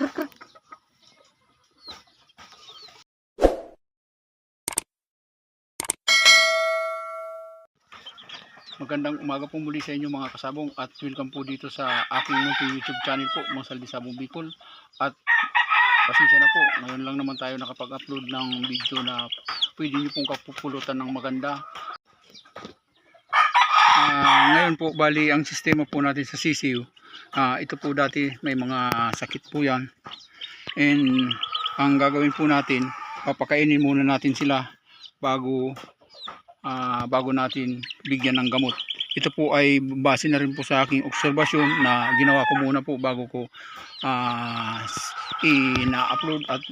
Magandang umaga po muli sa inyo mga kasabong at welcome po dito sa aking munting YouTube channel po, Mang Saldi Sabong Bicol. At pasensya na po, ngayon lang naman tayo nakapag-upload ng video na pwede nyo pong kapupulutan ng maganda. Ngayon po, bali ang sistema po natin sa CCU, ah, ito po dati may mga sakit po yan. And ang gagawin po natin, papakainin muna natin sila bago ah, bago natin bigyan ng gamot. Ito po ay base na rin po sa aking obserbasyon na ginawa ko muna po bago ko s- ina-upload at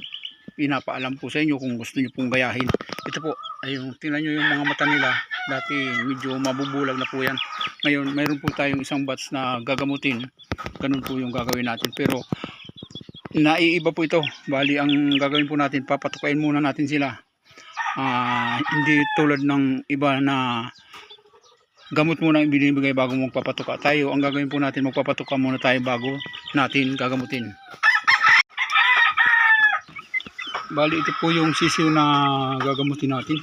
pinapaalam po sa inyo kung gusto niyo pong gayahin. Ito po, ay yung tingnan niyo yung mga mata nila. Dati medyo mabubulag na po yan. Ngayon, mayroon po tayong isang batch na gagamutin. Ganun po yung gagawin natin. Pero naiiba po ito. Bali, ang gagawin po natin, papatukain muna natin sila Ah, hindi tulad ng iba na gamot muna ang binibigay bago magpapatuka tayo ang gagawin po natin magpapatuka muna tayo bago natin gagamutin bali ito po yung sisiw na gagamutin natin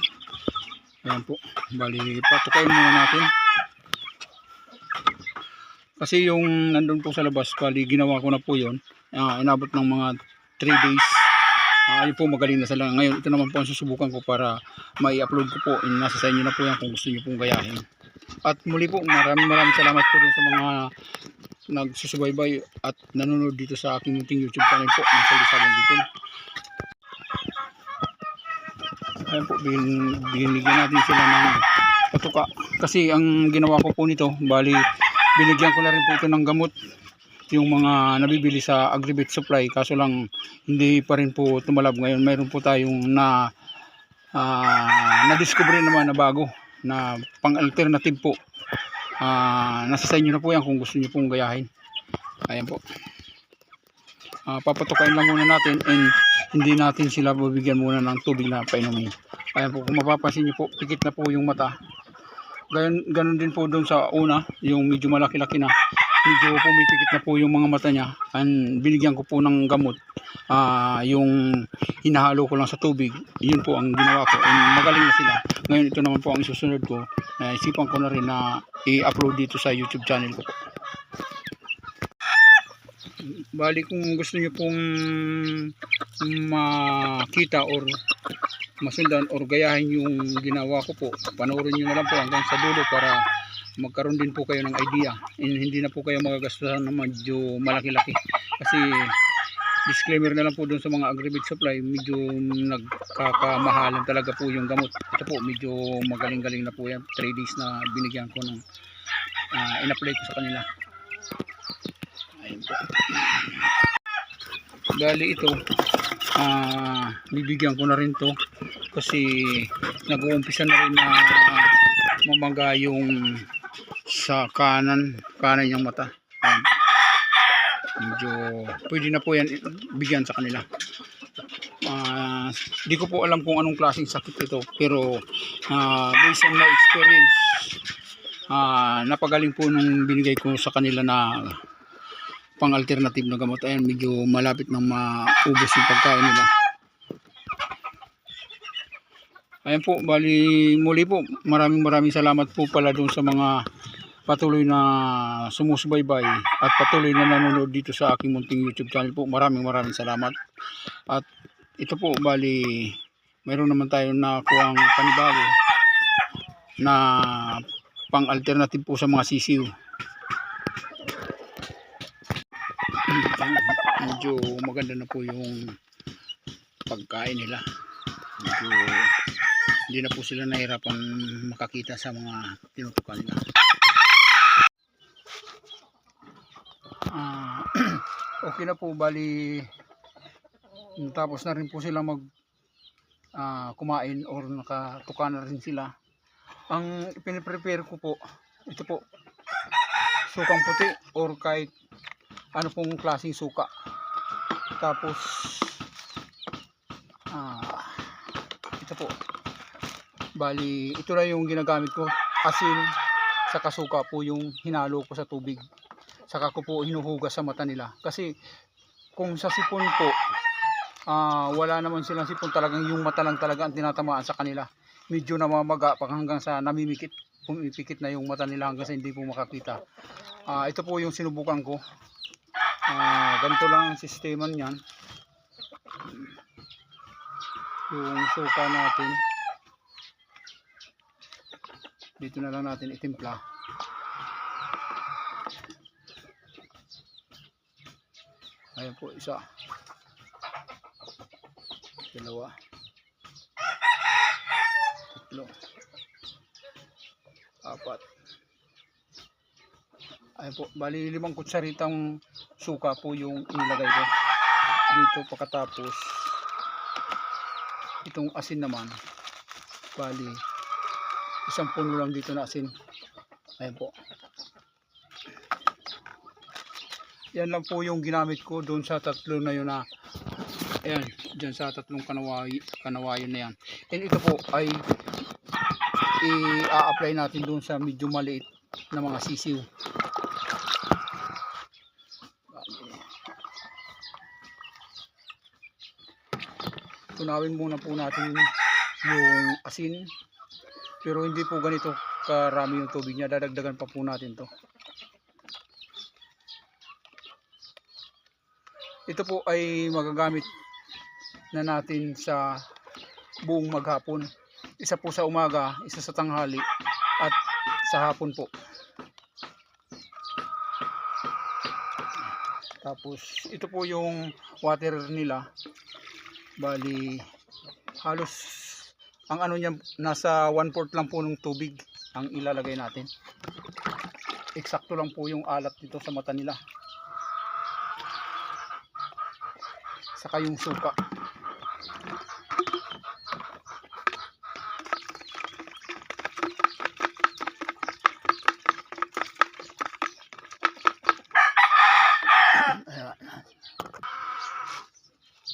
ayan po bali patukain muna natin kasi yung nandun po sa labas bali ginawa ko na po yun Ah, inabot ng mga 3 days Ah, ayun po magaling na sila. Ngayon ito naman po ang susubukan ko para mai-upload ko po. And nasa sa inyo na po yan kung gusto niyo pong gayahin. At muli po maraming maraming salamat po sa mga nagsusubaybay at nanonood dito sa aking munting YouTube channel po ng Salisabang Bicol. Ayun po, bin, binigyan natin sila ng patuka. Kasi ang ginawa ko po nito, bali binigyan ko na rin po ito ng gamot yung mga nabibili sa Agribit Supply. Kaso lang hindi pa rin po tumalab. Ngayon mayroon po tayong na ah, na-discover naman na bago na pang alternative po. Ah, nasa sa inyo na po yan kung gusto niyo pong gayahin. Ayan po Ah, papatukain lang muna natin and hindi natin sila bibigyan muna ng tubig na painumin. Ayan po kung mapapansin niyo po pikit na po yung mata. Ganun, ganun din po doon sa una yung medyo malaki-laki na. Medyo pumipikit na po yung mga mata niya. And binigyan ko po ng gamot ah yung hinahalo ko lang sa tubig. Yun po ang ginawa ko and magaling na sila. Ngayon ito naman po ang isusunod ko. Na isipan ko na rin na i-upload dito sa youtube channel ko po bali kung gusto niyo pong makita or masundan or gayahin yung ginawa ko po panoorin niyo na lang po hanggang sa dulo para magkaroon din po kayo ng idea. And hindi na po kayo magagastusan ng medyo malaki-laki. Kasi disclaimer na lang po dun sa mga agribit supply medyo nagkakamahalan talaga po yung gamot. Ito po medyo magaling-galing na po yan. 3 days na binigyan ko ng uh, in-apply ko sa kanila bali ito ah bibigyan ko na rin to kasi nag-uumpisa na rin na mamaga yung sa kanan kanan yung mata Ayan. medyo pwede na po yan bigyan sa kanila Ah, di ko po alam kung anong klaseng sakit ito pero ah, based on my experience ah, napagaling po nung binigay ko sa kanila na pang alternative na gamot ayan medyo malapit nang maubos yung pagkain nila ayan po bali muli po maraming maraming salamat po pala dun sa mga patuloy na sumusubaybay at patuloy na nanonood dito sa aking munting YouTube channel po. Maraming maraming salamat. At ito po, bali, mayroon naman tayo na kuwang panibago na pang alternative po sa mga sisiw. Medyo maganda na po yung pagkain nila. Medyo hindi na po sila nahirapan makakita sa mga tinutukan nila. Ah, okay na po bali tapos na rin po sila mag ah, kumain or nakatuka na rin sila ang piniprepare ko po ito po sukang puti or kahit ano pong klaseng suka tapos ah, ito po bali ito na yung ginagamit ko asin sa kasuka po yung hinalo ko sa tubig saka ko po hinuhugas sa mata nila kasi kung sa sipon po, ah, wala naman silang sipon talagang yung mata lang talaga ang tinatamaan sa kanila. Medyo namamaga pag hanggang sa namimikit, pumipikit na yung mata nila hanggang sa hindi po makakita. Ah, ito po yung sinubukan ko. Ah, ganito lang ang sistema niyan. Yung suka natin. Dito na lang natin itimpla. Ayan po, isa. Dalawa. Tatlo. Apat. Ayan po, bali limang kutsaritang suka po yung inilagay ko. Dito pagkatapos itong asin naman bali isang puno lang dito na asin. Ayan po. Yan lang po yung ginamit ko doon sa tatlo na yun na ayan, dyan sa tatlong kanaway, kanawayan na yan. And ito po ay i-apply natin doon sa medyo maliit na mga sisiw. Tunawin muna po natin yung asin. Pero hindi po ganito karami yung tubig niya. Dadagdagan pa po natin to. Ito po ay magagamit na natin sa buong maghapon. Isa po sa umaga, isa sa tanghali, at sa hapon po. Tapos ito po yung water nila. Bali halos ang ano niya nasa 1 fourth lang po ng tubig ang ilalagay natin. Eksakto lang po yung alat dito sa mata nila. Saka yung suka.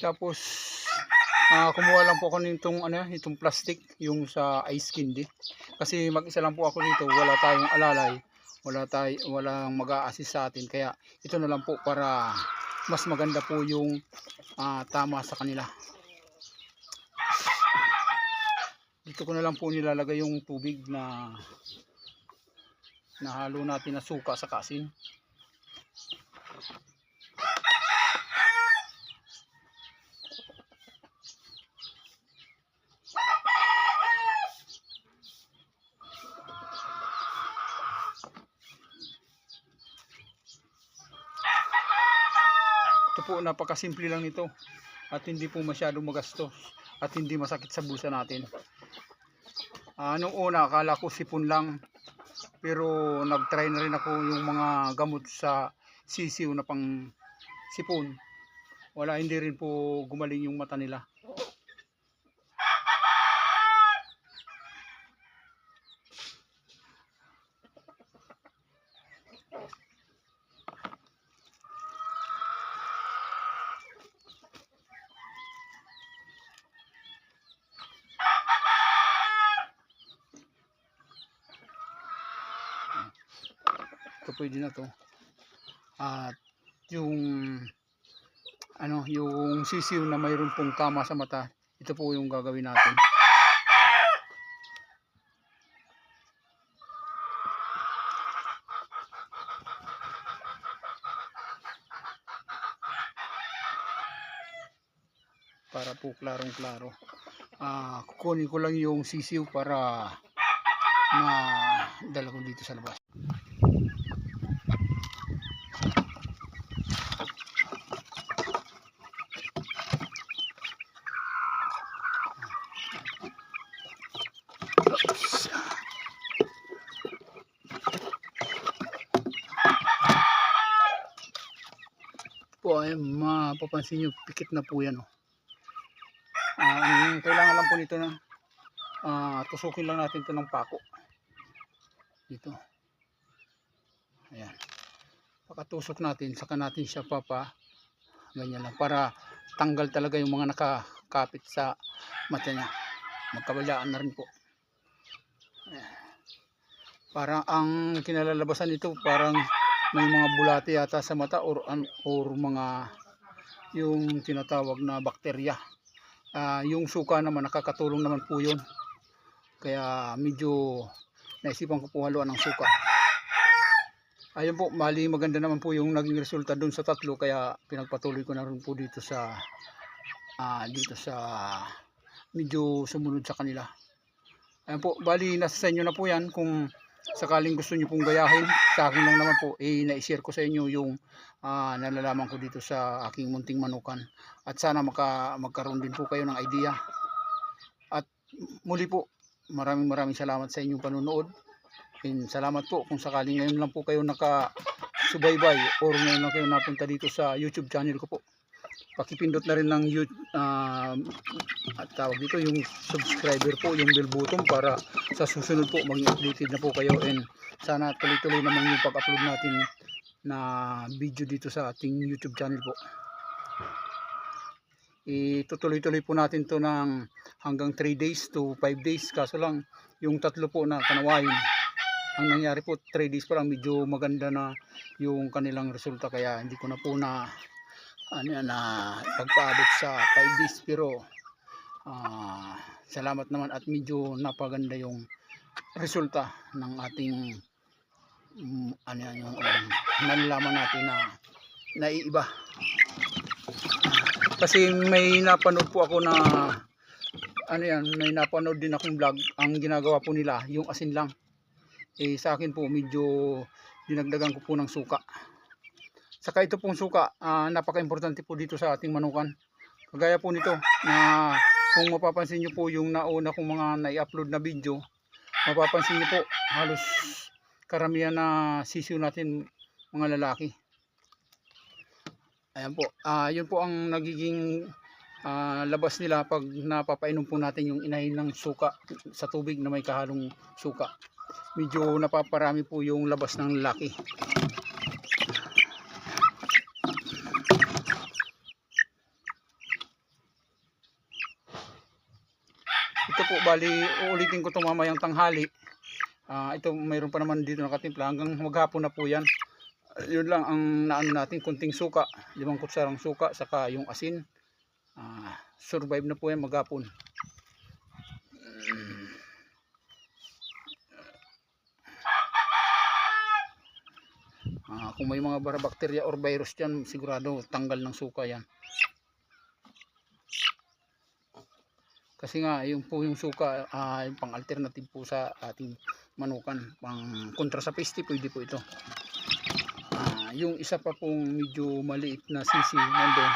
Tapos ah kumuha lang po ako nitong ano, itong plastic, yung sa ice candy. Kasi mag-isa lang po ako dito, wala tayong alalay, wala tay walang mag-a-assist sa atin. Kaya ito na lang po para mas maganda po yung ah, tama sa kanila. Dito ko na lang po nilalagay yung tubig na nahalo natin na suka sa kasin. Po napakasimple lang nito at hindi po masyadong magastos at hindi masakit sa bulsa natin. Ah, nung una akala ko sipon lang pero nag-try na rin ako yung mga gamot sa sisiw na pang sipon. Wala hindi rin po gumaling yung mata nila. ito pwede na to. At yung ano yung sisiw na mayroon pong tama sa mata ito po yung gagawin natin. Para po klarong klaro ah kukunin ko lang yung sisiw para na dala ko dito sa labas po ay mapapansin nyo pikit na po yan oh. Ah, ang kailangan lang po nito na ah, tusukin lang natin to ng pako. Dito. Ayan. Pakatusok natin saka natin siya papa ganyan lang para tanggal talaga yung mga nakakapit sa mata niya. Magkabalaan na rin po. Ayan. parang ang kinalalabasan nito parang may mga bulate yata sa mata or, or mga yung tinatawag na bakterya. Ah, yung suka naman nakakatulong naman po yun. Kaya medyo naisipan ko po haluan ng suka. Ayun po, mali maganda naman po yung naging resulta doon sa tatlo kaya pinagpatuloy ko na rin po dito sa ah, dito sa medyo sumunod sa kanila. Ayun po, bali nasa sa inyo na po yan kung sakaling gusto niyo pong gayahin sa akin lang naman po eh na-share ko sa inyo yung ah, nalalaman ko dito sa aking munting manukan. At sana maka, magkaroon din po kayo ng idea. At muli po maraming maraming salamat sa inyong panunood And salamat po kung sakaling ngayon lang po kayo nakasubaybay or ngayon lang kayo napunta dito sa YouTube channel ko po. Pakipindot na rin ng you- ah, at tawag dito yung subscriber po, yung bell button para sa susunod po maging updated na po kayo. And sana tuloy-tuloy naman yung pag-upload natin na video dito sa ating YouTube channel po. Itutuloy-tuloy po natin to ng hanggang 3 days to 5 days. Kaso lang yung tatlo po na kanawain ang nangyari po 3 days pa lang medyo maganda na yung kanilang resulta. Kaya hindi ko na po na ano yan na pagpaabot sa 5 days pero ah, salamat naman at medyo napaganda yung resulta ng ating mm, ano yan yung um, nalalaman natin na naiiba. Kasi may napanood po ako na ano yan may napanood din akong vlog. Ang ginagawa po nila yung asin lang. Eh sa akin po medyo dinagdagan ko po ng suka saka ito pong suka ah, napaka-importante po dito sa ating manukan. Kagaya po nito na kung mapapansin nyo po yung nauna kong mga nai-upload na video mapapansin nyo po halos karamihan na sisiw natin mga lalaki. Ayan po. Ah yun po ang nagiging ah, labas nila pag napapainom po natin yung inahin ng suka sa tubig na may kahalong suka. Medyo napaparami po yung labas ng lalaki. Bali uulitin ko itong mamayang tanghali. Ah, ito mayroon pa naman dito nakatimpla hanggang maghapon na po yan. Yun lang ang naano natin kunting suka, limang kutsarang suka saka yung asin. Ah, survive na po yan maghapon. Ah, kung may mga bara bacteria or virus dyan, sigurado tanggal ng suka yan. Kasi nga, yung po yung suka, ah, yung pang alternative po sa ating manukan, pang kontra sa peste, pwede po ito. Ah, yung isa pa pong medyo maliit na sisi nandun,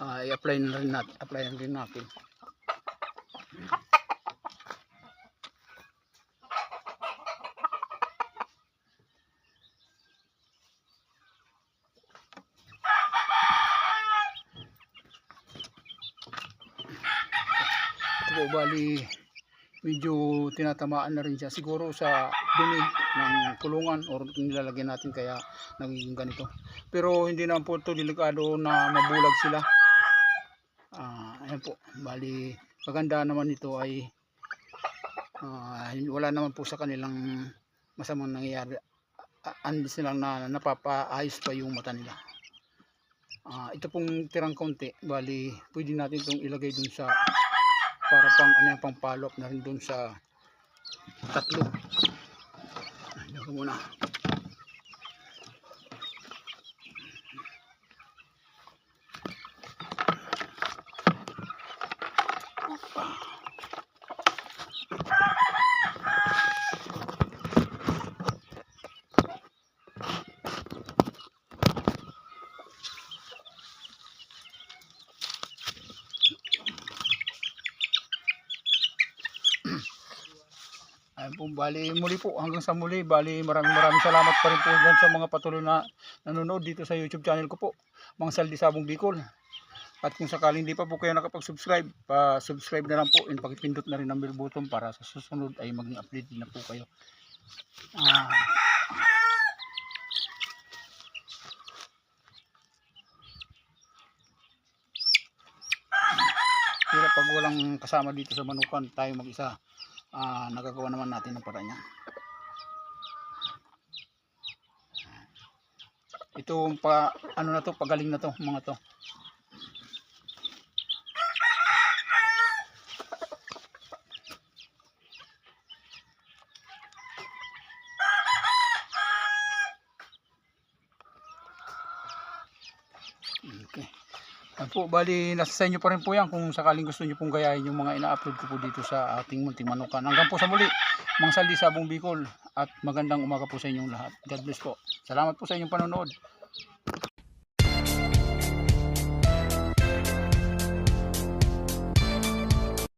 ah, i-apply na rin natin, apply na rin natin. Bali medyo tinatamaan na rin siya. Siguro sa dumi ng kulungan or nilalagyan natin kaya nagiging ganito. Pero hindi naman po ito delikado na mabulag sila. Ah ayan po. Bali kaganda naman ito ay ah, wala naman po sa kanilang masamang nangyayari. Andis nilang na napapaayos pa yung mata nila. Ah, ito pong tirang konti bali pwede natin itong ilagay dun sa para pang ano yan, pang follow up na rin dun sa tatlo. Ayan ko muna bali muli po hanggang sa muli. Bali maraming maraming salamat pa rin po dyan sa mga patuloy na nanonood dito sa YouTube channel ko po. Mga Saldi Sabong Bicol. At kung sakaling hindi pa po kayo nakapag-subscribe, pa-subscribe na lang po and pakipindot na rin ang bell button para sa susunod ay maging updated na po kayo. Ah, pero pag walang kasama dito sa manukan, tayo mag-isa, ah, nagagawa naman natin ng paraan niya. Ito pa ano na to, pagaling na to, mga to. Yan po, bali nasa sa inyo pa rin po yan kung sakaling gusto nyo pong gayahin yung mga ina-upload ko po dito sa ating munting manukan. Hanggang po sa muli, Mang Saldi Sabong Bicol at magandang umaga po sa inyong lahat. God bless po. Salamat po sa inyong panonood.